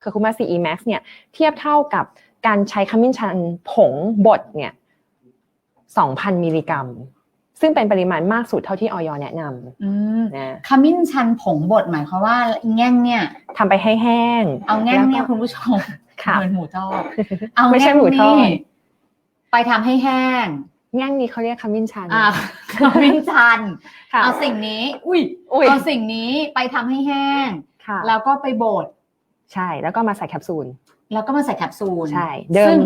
เคอร์คูมาซีอีแม็กซ์เนี่ยเทียบเท่ากับการใช้ขมิ้นชันผงบดเนี่ย2,000 มิลลิกรัม ซึ่งเป็นปริมาณมากสุดเท่าที่ออยแนะนอืมำนะขมิ้นชันผงบดหมายความว่าแง่งเนี่ยทำไปให้แห้ง เอาแง่งเนี่ยแล้วก็คุณผู้ชมค่ะเหมือนหมูทอดเอาไม่ใช่หมูทอดแง่งนี่ไปทำให้แห้งแง่งนี้เขาเรียกขมิ้นชันอ่าขมิ้นชันค่ะเอาสิ่งนี้อุ้ยอุ้ยเอาสิ่งนี้ไปทำให้แห้งค่ะแล้วก็ไปบด ใช่แล้วก็มาใส่แคปซูลแล้วก็มาใส่แคปซูลใช่ เดิซึ่มง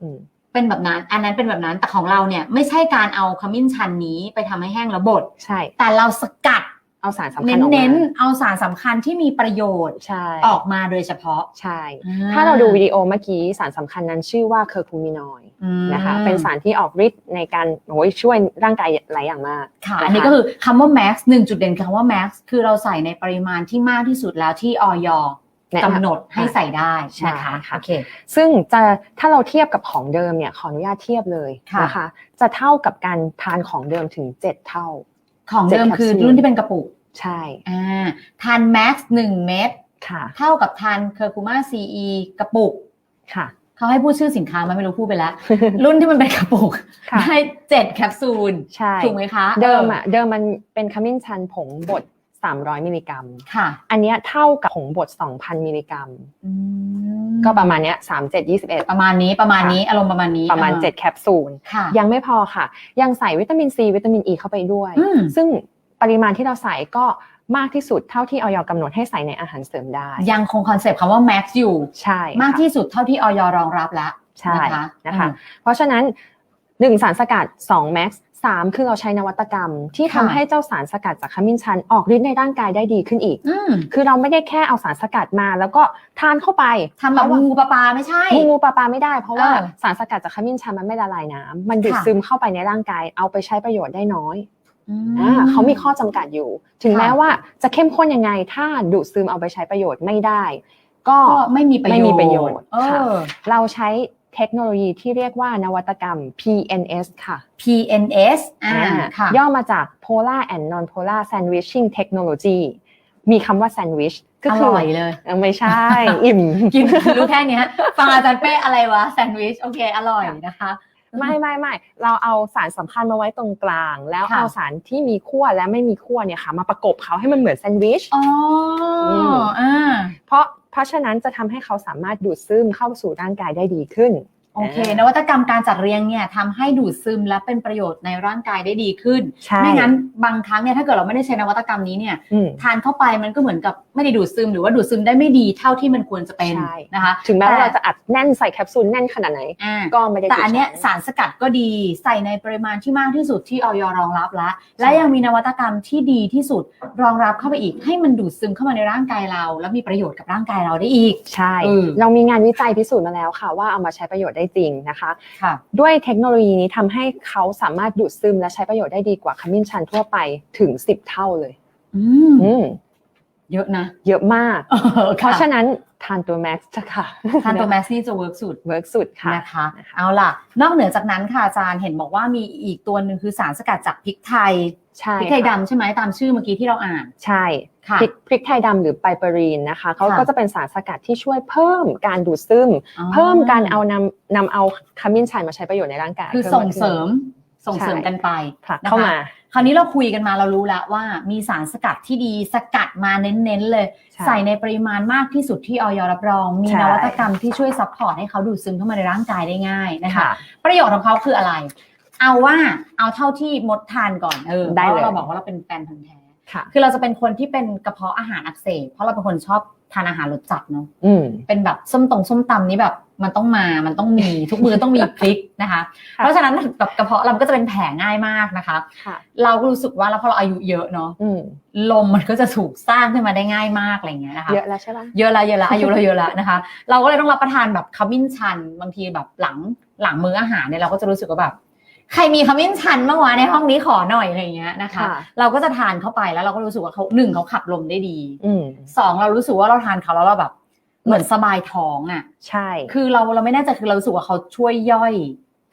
อืมเป็นแบบนั้น อันนั้นเป็นแบบนั้นแต่ของเราเนี่ยไม่ใช่การเอาขมิ้นชันนี้ไปทำให้แห้งแล้วบดใช่ แต่เราสกัดเอาสารสำคัญเออกมาน้นๆเอาสารสำคัญที่มีประโยชน์ใช่ออกมาโดยเฉพาะใช่อ่ถ้าเราดูวิดีโอเมื่อกี้สารสำคัญนั้นชื่อว่าเคอร์คูมินอยด์อืมนะคะเป็นสารที่ออกฤทธิ์ในการโอ้ยช่วยร่างกายหลายอย่างมากค่ะนะคะอันนี้ก็คือคำว่า max หนึ่งจุดเด่นคือคำว่า max คือเราใส่ในปริมาณที่มากที่สุดแล้วที่ออยแนะนำ กำหนดให้ใส่ได้ใช่นะคะค่ะโอเคซึ่งจะถ้าเราเทียบกับของเดิมเนี่ยขออนุญาตเทียบเลยค่ะนะคะ จะเท่ากับการทานของเดิมถึง 7 เท่า ของเดิมเจ็ดแคปซูลคือรุ่นที่เป็นกระปุกใช่อ่าทาน max หนึ่งเม็ดค่ะ เท่ากับทานเคอร์คูมา CE กระปุกค่ะเขาให้พูดชื่อสินค้ามาไม่รู้พูดไปแล้ว รุ่นที่มันเป็นกระปุกค่ะได้เจ็ดแคปซูลใช่ถูกไหมคะ เดิมอะเดิมมันเป็นขมิ้นชันผงบด 300 มิลลิกรัม ค่ะ อันเนี้ยเท่ากับผงบด 2,000 มิลลิกรัม อืมก็ประมาณเนี้ย3 7 21 ประมาณนี้ประมาณนี้อารมณ์ประมาณนี้ประมาณ อ่7 แคปซูล ค่ะ ยังไม่พอค่ะ ยังใส่วิตามินซีวิตามินอ e ีเข้าไปด้วย อืม ซึ่งปริมาณที่เราใส่ก็มากที่สุดเท่าที่ออยกำหนดให้ใส่ในอาหารเสริมได้ ยังคงคอนเซปต์คำว่า max อยู่ ใช่ค่ะมากที่สุดเท่าที่ออยรองรับแล้วใช่นะคะ นะคะอืมเพราะฉะนั้น 1 สารสกัด2 max 3 คือเราใช้นวัตกรรม ที่ค่ะทำให้เจ้าสารสกัดจากขมิ้นชัน ออกฤทธิ์ในร่างกายได้ดีขึ้นอีกอืมคือเราไม่ได้แค่เอาสารสกัดมา แล้วก็ทานเข้าไปทำแบบงูปลาปลาไม่ใช่งูงูปลาปลาไม่ได้ เพราะว่าเออสารสกัดจากขมิ้นชันมันไม่ละลายน้ำมันดูดค่ะซึมเข้าไปในร่างกาย เอาไปใช้ประโยชน์ได้น้อยอือ่าเขามีข้อจำกัดอยู่ ถึงค่ะแม้ว่าจะเข้มข้นยังไง ถ้าดูดซึมเอาไปใช้ประโยชน์ไม่ได้ ก็ก็ไม่มีประโยชน์ไม่มีประโยชน์เอค่ะอเราใช้ เทคโนโลยีที่เรียกว่านวัตกรรม PNS ค่ะ PNS อ่าอ่าค่ะย่อมาจาก Polar and Non-Polar Sandwiching Technology มีคำว่า sandwich ก็อคือร่อยเลยเออไม่ใช่ อิ่มกินรู้แค่เนี้ยฟังอาจารย์เป้อะไรวะแซนด์วิชโอเค อร่อยนะคะไม่ไม่ไม่เราเอาสารสำคัญมาไว้ตรงกลาง แล้วค่ะเอาสารที่มีขั้วและไม่มีขั้วเนี่ยค่ะ มาประกบเขาให้มันเหมือนแซนด์วิชอ๋ออมอ่าเพราะ เพราะฉะนั้นจะทำให้เขาสามารถดูดซึมเข้าสู่ร่างกายได้ดีขึ้น โอเคนวัตกรรมการจัดเรียงเนี่ยทำให้ดูดซึมและเป็นประโยชน์ในร่างกายได้ดีขึ้นใช่ไม่งั้นบางครั้งเนี่ยถ้าเกิดเราไม่ได้ใช้นวัตกรรมนี้เนี่ยอืมทานเข้าไปมันก็เหมือนกับไม่ได้ดูดซึม หรือว่าดูดซึมได้ไม่ดีเท่าที่มันควรจะเป็นใช่นะคะ ถึงแม้ว่าแต่เราจะอัดแน่นใส่แคปซูลแน่นขนาดไหนอ่าก็ไม่ได้แต่อันเนี้ยถูกใช้สารสกัดก็ดีใส่ในปริมาณที่มากที่สุดที่ออยรองรับแล้วและยังมีนวัตกรรมที่ดีที่สุดรองรับเข้าไปอีก ให้มันดูดซึมเข้ามาในร่างกายเรา แล้วมีประโยชน์กับร่างกายเราได้อีก ใช่เออเรามีงานวิจัยพิสูจน์มาแล้วค่ะว่าเอามาใช้ประโยชน์ได้จริงนะคะค่ะด้วยเทคโนโลยีนี้ทำให้เขาสามารถดูดซึมและใช้ประโยชน์ได้ดีกว่าขมิ้นชันทั่วไปถึง 10 เท่าเลย อืมอืม เยอะนะ เยอะมากเพเพราะฉะนั้นทานตัวแม็กซ์จะค่ะทานตัวแมสนี่จะเวิร์กสุดเวิร์กสุดค่ะนะคะเอาล่ะ นอกเหนือจากนั้นค่ะอาจารย์เห็นบอกว่ามีอีกตัวหนึ่งคือสารสกัดจากพริกไทยใช่พริกไทยค่ะดำใช่ไหมตามชื่อเมื่อกี้ที่เราอ่าน ใช่ค่ะพริกพริกไทยดำหรือไปเปอรีนนะคะเขาค่ะก็จะเป็นสารสกัดที่ช่วยเพิ่มการดูดซึมอ๋อเพิ่มการเอานำนำเอาขมิ้นชันมาใช้ประโยชน์ในร่างกายคือพิ่ส่งมากขึ้นเสริมส่งเสริมใช่กันไปผลักนะคะเข้ามาค ราวนี้เราคุยกันมาเรารู้แล้วว่ามีสารสกัดที่ดีสกัดมาเน้นๆเลยใช่ใส่ในปริมาณมากที่สุดที่ออยรับรอง มีใช่นวัตกรรมที่ช่วยซัพพอร์ตให้เขาดูดซึมเข้ามาในร่างกายได้ง่ายนะคะค่ะประโยชน์ของเขาคืออะไร เอาว่าเอาเท่าที่มดทานก่อนเออได้เลยพราะเราบอกว่าเราเป็นแฟนพันธุ์แท้ค่ะคือเราจะเป็นคนที่เป็นกระเพาะอาหารอักเสบเพราะเราเป็นคนชอบทานอาหารรสจัดเนาะอืมเป็นแบบส้มตรงส้มตำนี้แบบ มันต้องมา มันต้องมี ทุกมือต้องมีพริกนะคะค่ะเพราะฉะนั้นกับกระเพาะเราก็จะเป็นแผลง่ายมากนะคะค่ะเราก็รู้สึกว่าแล้วพอเราอายุเยอะเนาะอืมลมมันก็จะถูกสร้างขึ้นมาได้ง่ายมากอะไรอย่างเงี้ยนะคะ เยอะแล้วใช่ปะเยอะละเยอะละอายุเราเยอะละนะคะ เราก็เลยต้องรับประทานแบบขมิ้นชัน บางทีแบบหลังหลังมื้ออาหารเนี่ยเราก็จะรู้สึกว่าแบบใครมีขมิ้นชันบ้างวะในห้องนี้ขอหน่อยอะไรอย่างเงี้ยนะคะค่ะเราก็จะทานเข้าไปแล้วเราก็รู้สึกว่าเขาหนึ่งเขาขับลมได้ดีอืมสองเรารู้สึกว่าเราทานเขาแล้วเราแบบ เหมือนสบายท้องอะ ใช่ คือเราเราไม่แน่ใจคือเรารู้สึกว่าเขาช่วยย่อย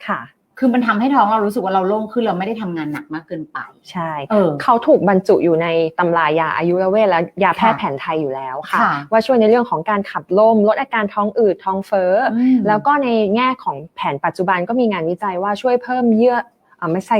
ค่ะ คือมันทำให้ท้องเรารู้สึกว่าเราโล่งขึ้นเราไม่ได้ทำงานหนักมากเกินไป ใช่เออเขาถูกบรรจุอยู่ในตำรายาอายุรเวทและยาแพทย์ค่ะแผนไทยอยู่แล้วค่ะค่ะ ว่าช่วยในเรื่องของการขับลมลดอาการท้องอืดท้องเฟ้อออืมแล้วก็ในแง่ของแผนปัจจุบันก็มีงานวิจัยว่าช่วยเพิ่มเยื่ออ่าไม่ใช่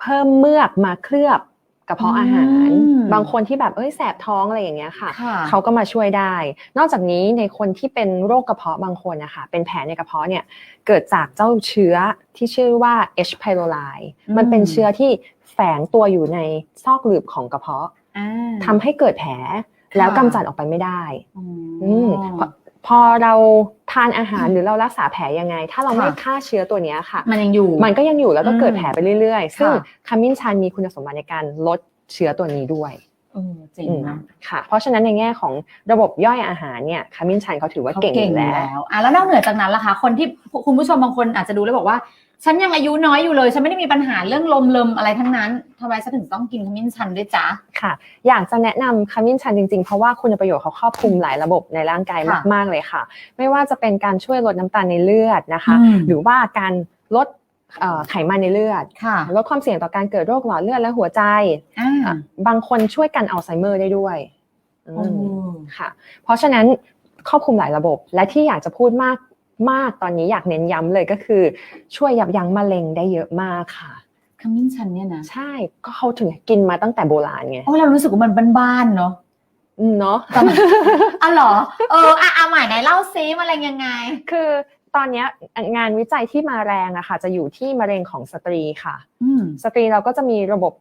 เพิ่มเมือกมาเคลือบ กระเพาะอาหารอืมบางคนที่แบบเอ้ยแสบท้องอะไรอย่างเงี้ยค่ะค่ะ เขาก็มาช่วยได้ นอกจากนี้ในคนที่เป็นโรคกระเพาะบางคนนะคะเป็นแผลในกระเพาะเนี่ยเกิดจากเจ้าเชื้อที่ชื่อว่า H. pylori อืมมันเป็นเชื้อที่แฝงตัวอยู่ในซอกหลืบของกระเพาะอ่าทำให้เกิดแผลค่ะแล้วกำจัดออกไปไม่ได้อืมอืม พอพอเราทานอาหารหรือเรารักษาแผลยังไง ถ้าเราไม่ค่ะฆ่าเชื้อตัวเนี้ยค่ะ มันยังอยู่ มันก็ยังอยู่แล้วก็อืมเกิดแผลไปเรื่อยๆ ซึ่งค่ะขมิ้นชันมีคุณสมบัติในการลดเชื้อตัวนี้ด้วยเออเจ๋งอืมนะค่ะ เพราะฉะนั้นในแง่ของระบบย่อยอาหารเนี่ยขมิ้นชันเขาถือว่าเขาเก่งเก่องยู่อยู่แล้วแล้วอะแล้วนอกเหนือจากนั้นล่ะคะ คนที่คุณผู้ชมบางคนอาจจะดูแล้วบอกว่า ฉันยังอายุน้อยอยู่เลย ฉันไม่ได้มีปัญหาเรื่องลมลมอะไรทั้งนั้นทำไมฉันถึงต้องกินขมิ้นชันด้วยจ๊ะ ค่ะ อยากจะแนะนำขมิ้นชันจริงๆ เพราะว่าคุณประโยชน์เขาครอบคลุมหลายระบบในร่างกายค่ะมากๆเลยค่ะ ไม่ว่าจะเป็นการช่วยลดน้ำตาลในเลือดนะคะอืมหรือว่าการลดเอ่อไขมันในเลือดค่ะลดความเสี่ยงต่อการเกิดโรคหลอดเลือดและหัวใจอ่าอะบางคนช่วยกันอัลไซเมอร์ได้ด้วยอืมโอ้ค่ะ เพราะฉะนั้นครอบคลุมหลายระบบ และที่อยากจะพูดมาก มากตอนนี้อยากเน้นย้ำเลยก็คือ ช่วยยับยั้งมะเร็งได้เยอะมากค่ะขมิ้นชันเนี่ยนะใช่ก็เขาถึงกินมาตั้งแต่โบราณไงโอ้เรารู้สึกว่ามันบ้านๆเนาะอืมเนาะแต่มันอ๋อเหรอเอออะเอาใหม่ไหนเล่าซิมะเร็งยังไง คือตอนเนี้ยงานวิจัยที่มาแรงอะค่ะจะอยู่ที่มะเร็งของสตรีค่ะอืมสตรีเราก็จะมีระบบ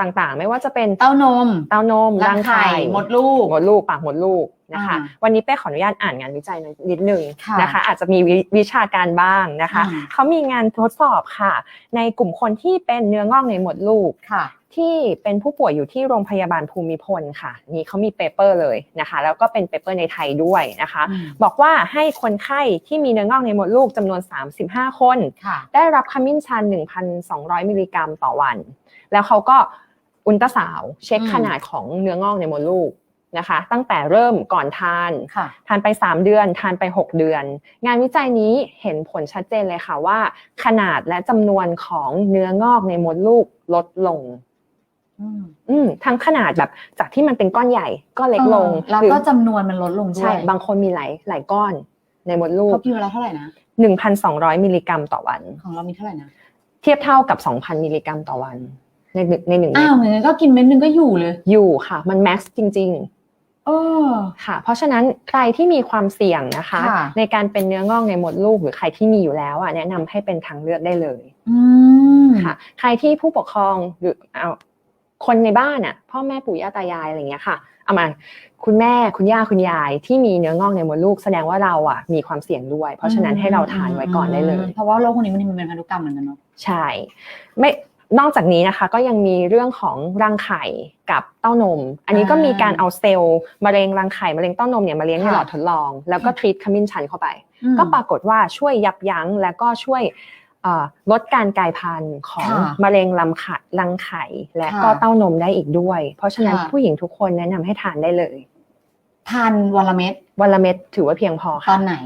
ต่างๆ ไม่ว่าจะเป็นเต้านม เต้านมรังไข่รัมดลูกมดลูกปากมดลูกนะคะอ่าวันนี้เป้ขออนุญาตอ่านงานวิจัยนิดนึงค่ะนะคะ อาจจะมีวิวิชาการบ้างนะคะอ่าเขามีงานทดสอบค่ะ ในกลุ่มคนที่เป็นเนื้องอกในมดลูกค่ะที่เป็นผู้ป่วยอยู่ที่โรงพยาบาลภูมิพลค่ะ นี่เขามีเปเปอร์เลยนะคะ แล้วก็เป็นเปเปอร์ในไทยด้วยนะคะอืมบอกว่าให้คนไข้ที่มีเนื้องอกในมดลูกจำนวน 35 คนค่ะได้รับขมิ้นชัน 1,200 มิลลิกรัมต่อวัน แล้วเขาก็ อุลตราซาวด์เช็คอืมขนาดของเนื้องอกในมดลูกนะคะ ตั้งแต่เริ่มก่อนทานค่ะทานไป 3 เดือน ทานไป 6 เดือน งานวิจัยนี้เห็นผลชัดเจนเลยค่ะว่า ขนาดและจำนวนของเนื้องอกในมดลูกลดลงอืมอืมทั้งขนาดแบบจากที่มันเป็นก้อนใหญ่ก็เล็กลงออแล้วหรือก็จำนวนมันลดลงด้ใช่วยบางคนมีหลายหลายก้อนในมดลูกเขากินเวลาเท่าไหร่นะ1,200มิลลิกรัมต่อวัน ของเรามีเท่าไหร่นะ เทียบเท่ากับ2,000มิลลิกรัมต่อวัน ในหนึ่งในหนึ่งเม็อ้าดวเหมือนก็กินเม็ดนึงก็อยู่เลย อยู่ค่ะ มันแม็กซ์จริงเออๆค่ะ เพราะฉะนั้นใครที่มีความเสี่ยงนะคะค่ะในการเป็นเนื้องอกในมดลูกหรือใครที่มีอยู่แล้วอะแนะนำให้เป็นทางเลือกได้เลยอืมค่ะ ใครที่ผู้ปกครองหรือเอาคนในบ้านอะพ่อแม่ปู่ย่าตายายอะไรอย่างเงี้ยค่ะเอามาคุณแม่คุณย่าคุณยายที่มีเนื้องอกในมดลูกแสดงว่าเราอะมีความเสี่ยงด้วย เพราะฉะนั้นให้เราทานไว้ก่อนได้เลย เพราะว่าโรคพวกนี้มันมันเป็นพันธุกรรมเหมือนกันเนาะใช่ ไม่ นอกจากนี้นะคะก็ยังมีเรื่องของรังไข่กับเต้านม อันนี้ก็มีการเอาเซลล์มะเร็งรังไข่มะเร็งเต้านมเนี่ยมาเลี้ยงในหลอดทดลอง แล้วก็ทรีตขมิ้นชันเข้าไป ก็ปรากฏว่าช่วยยับยั้งและก็ช่วยเอ่อลดการกลายพันธุ์ของค่ะมะเร็งลำไข่รังไข่และค่ะก็เต้านมได้อีกด้วย เพราะฉะนั้นค่ะผู้หญิงทุกคนแนะนำให้ทานได้เลยทานวันละเม็ดวันละเม็ดถือว่าเพียงพอตอค่ะนไหน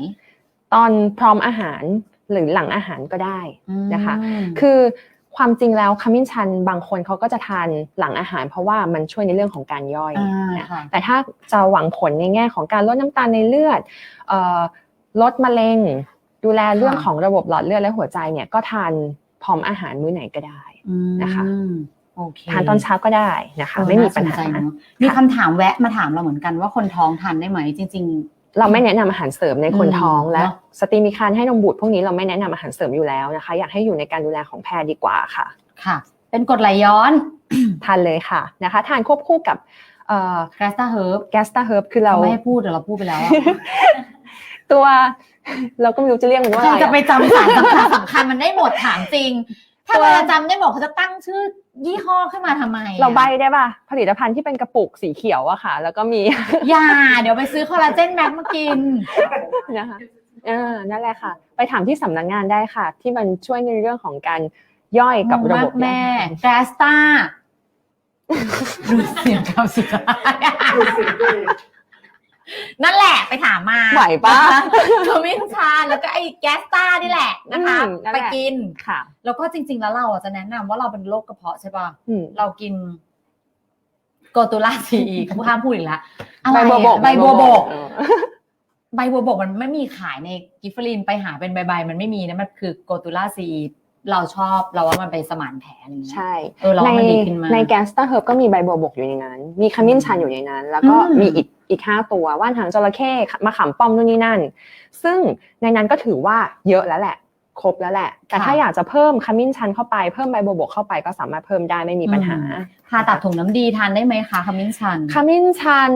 ตอนพร้อมอาหารหรือหลังอาหารก็ได้นะคะอืมคือ ความจริงแล้วขมิ้นชันบางคนเขาก็จะทานหลังอาหาร เพราะว่ามันช่วยในเรื่องของการย่อยอ่านะค่ะแต่ถ้าจะหวังผลในแง่ของการลดน้ำตาลในเลือดเอ่อลดมะเร็ง ดูแลเรื่องค่ะของระบบหลอดเลือดและหัวใจเนี่ยก็ทานพร้อมอาหารมื้อไหนก็ได้อืมนะคะโอเคทานตอนเช้าก็ได้นะคะเออไม่มีปัญน่สนหาใจเนอะมีคำถามแวะมาถามเราเหมือนกันว่าคนท้องทานได้ไหมจริง เราไม่แนะนำอาหารเสริมในคนอืมท้องและเนอะสตรีมีครรภ์ให้นมบุตรพวกนี้เราไม่แนะนำอาหารเสริมอยู่แล้วนะคะ อยากให้อยู่ในการดูแลของแพทย์ดีกว่าค่ะๆค่ะ เป็นกรดไหลย้อนทานเลยค่ะนะคะ ทานควบคู่กับเอ่อแกสตาเฮิร์บแกสตาเฮิร์บคือเราไม่ให้พูดเดี๋ยวเราพูดไปแล้วอะตัวเราก็ไม่รู้จะเรียกมันว่าใครอะไรจะไปอะจำสารสำคัญสำคัญมันได้หมดถามจริง ถ้าตัวเราจำได้หมดเขาจะตั้งชื่อยี่ห้อขึ้นมาทำไมอะเราใบได้ป่ะ ผลิตภัณฑ์ที่เป็นกระปุกสีเขียวอะค่ะ แล้วก็มีอย่าเดี๋ยวไปซื้อคอลลาเจนแม็กมากินนะคะเออนั่นแหละค่ะ ไปถามที่สำนักงานได้ค่ะ ที่มันช่วยในเรื่องของการย่อยกับระบบแม่แกสตาดูเสียงคำสุดท้าย นั่นแหละไปถามมาไหวปะขมิ้นชันแล้วก็ไอ้แกสต้านี่แหละนะคะอืมนั่นแหไปละ กิน ค่ะ แล้วก็จริง ๆ แล้วเราอะจะแนะนำว่าเราเป็นโรคกระเพาะใช่ป่ะ อืม เรากินโกตูล่าซีอีเขาห้ามพูดอีกแล้วอะไรใบบัวบกอะใบบัวบก เออ ใบบัวบกมันไม่มีขายในกิฟฟลินไปหาเป็นใบๆมันไม่มีนะมันคือโกตูล่าซี เราชอบเราว่ามันไปสมานแผลอะไรอย่างเงี้ยใช่เออเราในว่ามันดีขึ้นมาก ในแกสตาเฮิร์บก็มีใบบัวบกอยู่ในนั้น มีขมิ้นชันอยู่ในนั้น แล้วก็อืม มีอีกอีกห้าตัวว่านหางจระเข้มะขามป้อมนู่นนี่นั่น ซึ่งในนั้นก็ถือว่าเยอะแล้วแหละ ครบแล้วแหละ แต่ถ้าอยากจะเพิ่มขมิ้นชันเข้าไปเพิ่มใบบัวบกเข้าไปก็สามารถเพิ่มได้ไม่มีปัญหาผ่าตัดถุงน้ำดีทานได้ไหมคะขมิ้นชัน ขมิ้นชัน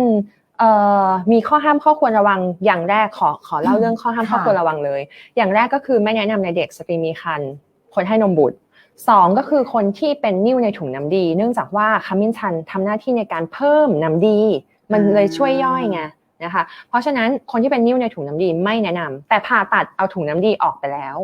เอ่อมีข้อห้ามข้อควรระวังอย่างแรกขอขอเล่าอืมเรื่องข้อห้ามค่ะ ข้อควรระวังเลย อย่างแรกก็คือไม่แนะนำในเด็กสตรีมีครรภ์ คนให้นมบุตรสองก็คือคนที่เป็นนิ่วในถุงน้ำดี เนื่องจากว่าขมิ้นชันทำหน้าที่ในการเพิ่มน้ำดี มันเลยช่วยย่อยไงนะคะ เพราะฉะนั้นคนที่เป็นนิ่วในถุงน้ำดีไม่แนะนำแต่ผ่าตัดเอาถุงน้ำดีออกไปแล้ว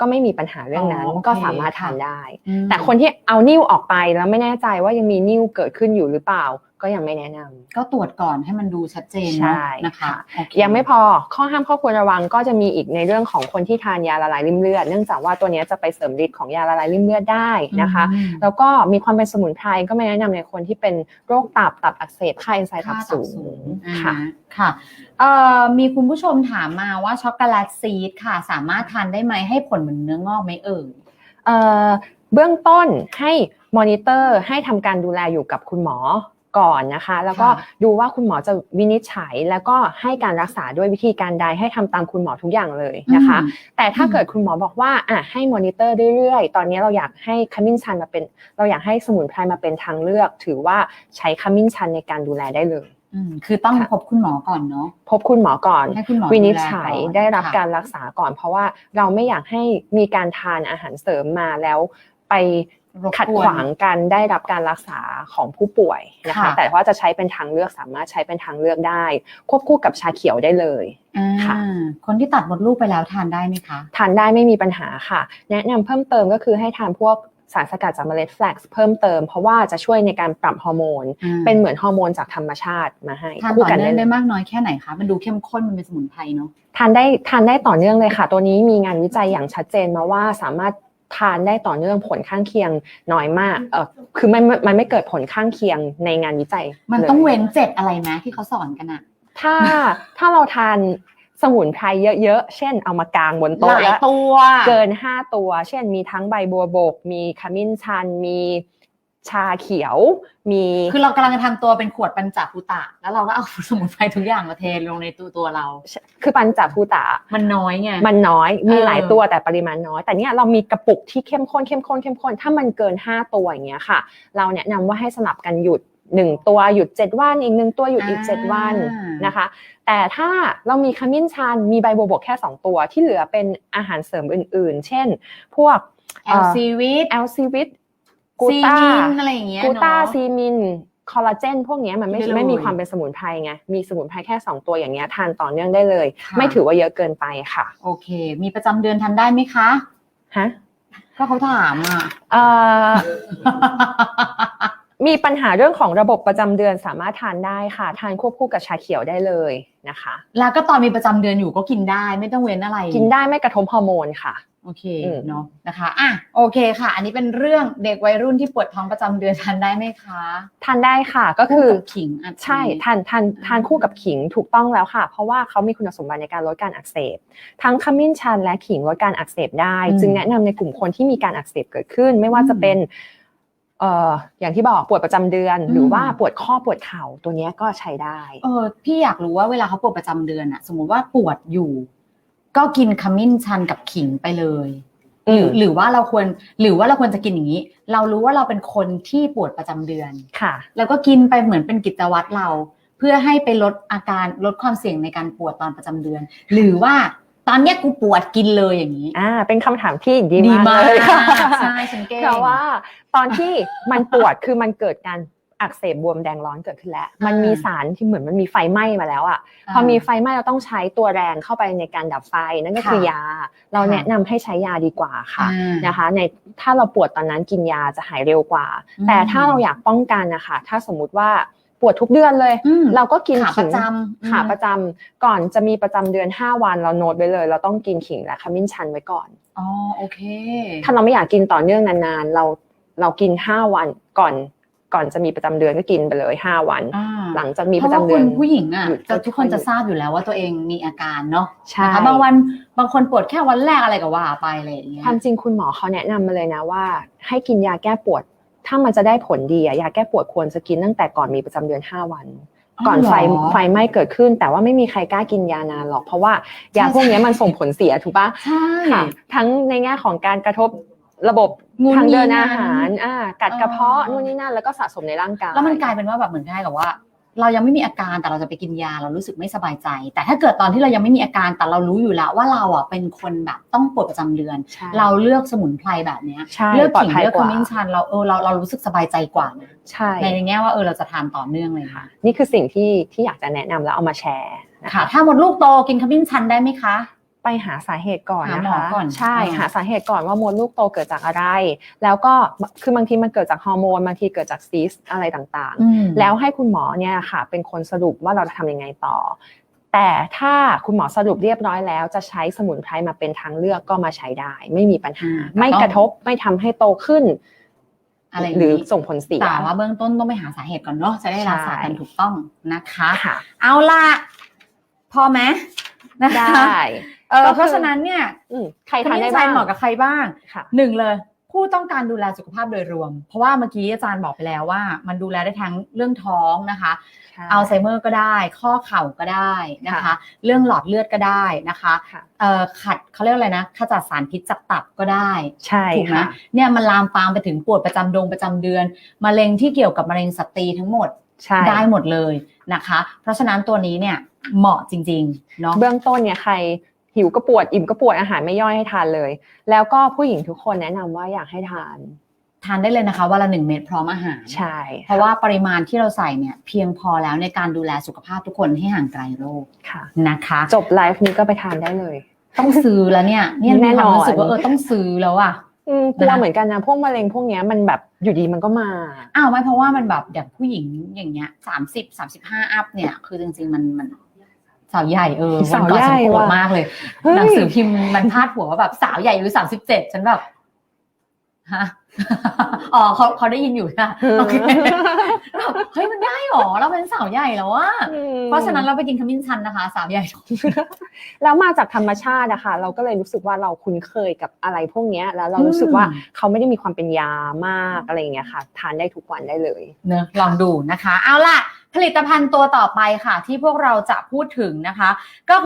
ก็ไม่มีปัญหาเรื่องนั้นอ๋อโอเคก็สามารถทานได้อืมแต่คนที่เอานิ่วออกไปแล้วไม่แน่ใจว่ายังมีนิ่วเกิดขึ้นอยู่หรือเปล่า ก็ยังไม่แนะนำก็ตรวจก่อนให้มันดูชัดเจนใช่เนอะนะคะค่ะโอเคยังไม่พอข้อห้ามข้อควรระวังก็จะมีอีกในเรื่องของคนที่ทานยาละลายริ่มเลือด เนื่องจากว่าตัวเนี้ยจะไปเสริมฤทธิ์ของยาละลายริ่มเลือดได้นะคะอืมแล้วก็มีความเป็นสมุนไพรก็ไม่แนะนำในคนที่เป็นโรคตับตับอักเสบค่าเอนไซม์ตับสูงอ่าค่ะค่ะเอ่อมีคุณผู้ชมถามมาว่าช็อกโกแลตซีดค่ะ สามารถทานได้ไหมให้ผลเหมือนเนื้องอกไหมเอ่ยเอ่อเบื้องต้นให้มอนิเตอร์ให้ทำการดูแลอยู่กับคุณหมอ ก่อนนะคะ แล้วก็ค่ะดูว่าคุณหมอจะวินิจฉัย แล้วก็ให้การรักษาด้วยวิธีการใดให้ทำตามคุณหมอทุกอย่างเลยนะคะอืมแต่ถ้าอืมเกิดคุณหมอบอกว่าอะให้มอนิเตอร์เรื่อยๆ ตอนนี้เราอยากให้ขมิ้นชันมาเป็น เราอยากให้สมุนไพรมาเป็นทางเลือก ถือว่าใช้ขมิ้นชันในการดูแลได้เลยอืมคือต้องค่ะพบคุณหมอก่อนเนาะพบคุณหมอก่อนให้คุณหมอวินิจดูแลฉัยก่อนได้รับค่ะการรักษาก่อน เพราะว่าเราไม่อยากให้มีการทานอาหารเสริมมาแล้วไปรบกวน ขัดขวางการได้รับการรักษาของผู้ป่วยนะคะค่ะแต่ว่าจะใช้เป็นทางเลือกสามารถใช้เป็นทางเลือกได้ ควบคู่กับชาเขียวได้เลยอ่าค่ะคนที่ตัดมดลูกไปแล้วทานได้ไหมคะทานได้ไม่มีปัญหาค่ะ แนะนำเพิ่มเติมก็คือให้ทานพวกสารสกัดจากเมล็ดแฟลกซ์เพิ่มเติมเพราะว่าจะช่วยในการปรับฮอร์โมนอ่าเป็นเหมือนฮอร์โมนจากธรรมชาติมาให้ทานคู่ต่อกันเนื่ได้องเลได้ยมากน้อยแค่ไหนคะมันดูเข้มข้นมันเป็นสมุนไพรเนาะทานได้ทานได้ต่อเนื่องเลยค่ะ ตัวนี้มีงานวิจัยอย่างชัดเจนมาว่าสามารถ ทานได้ต่อเนื่องผลข้างเคียงน้อยมากเออคือมันมันไม่เกิดผลข้างเคียงในงานวิจัย มันลยต้องเว้นเจ็ดอะไรไหมที่เขาสอนกันอะถ้าถ้าเราทานสมุนไพรเยอะๆ เช่นเอามากางบนหโต๊ะลายแล้วตัวเกิน5ตัว เช่นมีทั้งใบบัวบก มีขมิ้นชัน มี ชาเขียวมีคือเรากำลังจะทำตัวเป็นขวดปัญจพุตะ แล้วเราก็เอาสมุนไพรทุกอย่างมาเทลงในตัวตัวเรา คือปัญจภูตะมันน้อยไง มันน้อยมีเออหลายตัวแต่ปริมาณน้อย แต่เนี้ยเรามีกระปุกที่เข้มข้นเข้มข้นเข้มข้นถ้ามันเกิน 5 ตัวอย่างเงี้ยค่ะ เราแนะนำว่าให้สลับกันหยุด1ตัวหยุด7วันอีกหนึ่งตัวหยุดอีก7วันนะคะ แต่ถ้าเรามีขมิ้นชันมีใบบัวบกแค่2ตัวที่เหลือเป็นอาหารเสริมอื่น ๆ เช่น พวกแอลซีวิตแอลซีวิต กูซีต้ามินอะไรอย่างเงี้ยกูต้าเนาะซีมินคอลลาเจนพวกเนี้ยมันไม่ได้เลยไม่มีความเป็นสมุนไพรไงมีสมุนไพรแค่ 2 ตัวอย่างเงี้ยทานต่อเนื่องได้เลย ค่ะ ไม่ถือว่าเยอะเกินไปค่ะโอเค มีประจำเดือนทานได้ไหมคะ ฮะก็เขาถามอะ เอ่อ มีปัญหาเรื่องของระบบประจำเดือนสามารถทานได้ค่ะ ทานควบคู่กับชาเขียวได้เลยนะคะ แล้วก็ตอนมีประจำเดือนอยู่ก็กินได้ไม่ต้องเว้นอะไรกินได้ไม่กระทบฮอร์โมนค่ะ โอเคอืม เนาะนะคะอะโอเคค่ะ อันนี้เป็นเรื่องเด็กวัยรุ่นที่ปวดท้องประจำเดือนทานได้ไหมคะทานได้ค่ะก็คือคู่กับขิงอัด ใช่ทานทานทานคู่กับขิงถูกต้องแล้วค่ะ เพราะว่าเขามีคุณสมบัติในการลดการอักเสบ ทั้งขมิ้นชันและขิงลดการอักเสบได้จึงแนะนำในกลุ่มคนที่มีการอักเสบเกิดขึ้น ไม่ว่าจะเป็น เอ่ออย่างที่บอกปวดประจำเดือน หรือว่าปวดข้อปวดเข่าตัวเนี้ยก็ใช้ได้เออพี่อยากรู้ว่าเวลาเขาปวดประจำเดือนอะสมมุติว่าปวดอยู่ ก็กินขมิ้นชันกับขิงไปเลยอืหรืมอหรือว่าเราควรหรือว่าเราควรจะกินอย่างนี้ เรารู้ว่าเราเป็นคนที่ปวดประจำเดือนค่ะ แล้วก็กินไปเหมือนเป็นกิจวัตรเรา เพื่อให้ไปลดอาการลดความเสี่ยงในการปวดตอนประจำเดือน หรือว่าตอนเนี้ยกูปวดกินเลยอย่างนี้ อ่า เป็นคำถามที่ดีดีมามากกเลยค่ะใช่ฉันเก่งเพราะว่า ตอนที่มันปวดคือมันเกิดการอักเสบบวมแดงร้อนเกิดขึ้นแล้ว มันมีสารที่เหมือนมันมีไฟไหม้มาแล้วอะ พอมีไฟไหม้เราต้องใช้ตัวแรงเข้าไปในการดับไฟนั่นก็คือค่ะยา เราค่ะแนะนำให้ใช้ยาดีกว่าค่ะอ่านะคะ ในถ้าเราปวดตอนนั้นกินยาจะหายเร็วกว่าอืมแต่ถ้าเราอยากป้องกันนะคะถ้าสมมุติว่าปวดทุกเดือนเลยอืมเราก็กินขาปขิระงจำขาประจำก่อนจะมีประจำเดือน 5 วันเราโน้ตไว้เลย เราต้องกินขิงและขมิ้นชันไว้ก่อนอ๋อโอเค ถ้าเราไม่อยากกินต่อเนื่องนานๆ เรา เรากิน5วันก่อนก่อนจะมีประจำเดือนก็กินไปเลย5วันอ่าหลังจากมีประจำเพเดืราะอนว่าคุณผู้หญิงอะหยุดจะทุกคนค่อยๆจะทราบอยู่แล้วว่าตัวเองมีอาการเนาะใช่นะคะบางวันบางคนปวดแค่วันแรกอะไรก็ว่าไปอะไรอย่างเงี้ยความจริงคุณหมอเขาแนะนำมาเลยนะว่า ให้กินยาแก้ปวด ถ้ามันจะได้ผลดีอะยาแก้ปวดควรจะกินตั้งแต่ก่อนมีประจำเดือน5วัน ก่อนไฟเหรอไฟไหม้เกิดขึ้น แต่ว่าไม่มีใครกล้ากินยานานหรอกเพราะว่ายาใช่พวกนี้มันส่งผลเสียถูกปะใช่ค่ะทั้งในแง่ของการกระทบ ระบบงุนทางเดินงิอาหารอ่ากัดกระเพาะเออนู่นนี่นั่นแล้วก็สะสมในร่างกายแล้วมันกลายเป็นว่าแบบเหมือนกันกับว่า เรายังไม่มีอาการแต่เราจะไปกินยาเรารู้สึกไม่สบายใจ แต่ถ้าเกิดตอนที่เรายังไม่มีอาการแต่เรารู้อยู่แล้วว่าเราอะเป็นคนแบบต้องปวดประจำเดือนใช่เราเลือกสมุนไพรแบบเนี้ยใช่เลือกปลอดขิงภัยเลือกกขว่ามิ้นชันเราเออเราเรารู้สึกสบายใจกว่านะใช่ในแง่ว่าเออเราจะทานต่อเนื่องเลยค่ะ นี่คือสิ่งที่ที่อยากจะแนะนำแล้วเอามาแชร์นะค่ะคะถ้าหมดลูกโตกินขมิ้นชันได้ไหมคะ ไปหาสาเหตุก่อนหานะหมอคะก่อนใช่อ่าหาสาเหตุก่อนว่ามดลูกโตเกิดจากอะไร แล้วก็คือบางทีมันเกิดจากฮอร์โมนบางทีเกิดจากซีสต์อะไรต่างๆอืมแล้วให้คุณหมอเนี่ยค่ะ เป็นคนสรุปว่าเราจะทำยังไงต่อ แต่ถ้าคุณหมอสรุปเรียบร้อยแล้ว จะใช้สมุนไพรมาเป็นทางเลือกก็มาใช้ได้ ไม่มีปัญหาอืมไม่กระทบไม่ทำให้โตขึ้นอะไรอย่างนี้หรือส่งผลเสียแต่ว่าเบื้องต้นต้องไปหาสาเหตุก่อนเนาะจะได้รักษากันถูกต้องนะคะค่ะเอาล่ะ พอไหมนะคะได้ เออก็คือเพราะฉะนั้นเนี่ยอืมใครขทานมิ้นได้ชับ้านงเหมาะกับใครบ้างค่ะ หนึ่งเลย ผู้ต้องการดูแลสุขภาพโดยรวม เพราะว่าเมื่อกี้อาจารย์บอกไปแล้วว่า มันดูแลได้ทั้งเรื่องท้องนะคะใช่อัลไซเมอร์ก็ได้ ข้อเข่าก็ได้นะคะ ค่ะเรื่องหลอดเลือดก็ได้นะคะค่ะ เอ่อขัดเขาเรียกอะไรนะขจัดสารพิษจากตับก็ได้ ใช่ถูกไหมค่ะ เนี่ยมันลามปามไปถึงปวดประจำดงประจำเดือนมะเร็งที่เกี่ยวกับมะเร็งสตรีทั้งหมดใช่ ได้หมดเลยนะคะ เพราะฉะนั้นตัวนี้เนี่ยเหมาะจริงๆเนาะ เบื้องต้นเนี่ยใคร หิวก็ปวดอิ่มก็ปวดอาหารไม่ย่อยให้ทานเลย แล้วก็ผู้หญิงทุกคนแนะนำว่าอยากให้ทาน ทานได้เลยนะคะวันละหนึ่งเม็ดพร้อมอาหารใช่เพราะว่าปริมาณที่เราใส่เนี่ยเพียงพอแล้วในการดูแลสุขภาพทุกคนให้ห่างไกลโรคค่ะนะคะ จบไลฟ์นี้ก็ไปทานได้เลย ต้องซื้อแล้วเนี่ยเนี่ยแน่มีคนวามอนรู้สึกว่าเออต้องซื้อแล้วอะอืมกลัวนะคะเหมือนกันนะพวกมะเร็งพวกเนี้ยมันแบบอยู่ดีมันก็มาอ้าวไม่เพราะว่ามันแบบอย่างผู้หญิงอย่างเงี้ยสามสิบสามสิบห้าอัพเนี่ยคือจริงๆมันมัน สาวใหญ่เออสาวนก่อนใหญ่ฉันโกรธว่ะมากเลยเฮ้ยหนังสือพิมพ์มันพาดหัวว่าแบบสาวใหญ่อายุสามสิบเจ็ดฉันแบบฮะอ๋อเขาเขาได้ยินอยู่นะโอเคแบบเฮ้ยมันได้หรอเราเป็นสาวใหญ่แล้วอะอืมเพราะฉะนั้นเราไปกินขมิ้นชันนะคะ สาวใหญ่ แล้วมาจากธรรมชาติอะค่ะเราก็เลยรู้สึกว่าเราคุ้นเคยกับอะไรพวกเนี้ยแล้วเรารู้สึกว่าอืมเขาไม่ได้มีความเป็นยามากอะไรอย่างเงี้ยค่ะ ทานได้ทุกวันได้เลยเนอะลองดูนะคะ เอาล่ะ ผลิตภัณฑ์ตัวต่อไปค่ะที่พวกเราจะพูดถึงนะคะ ก็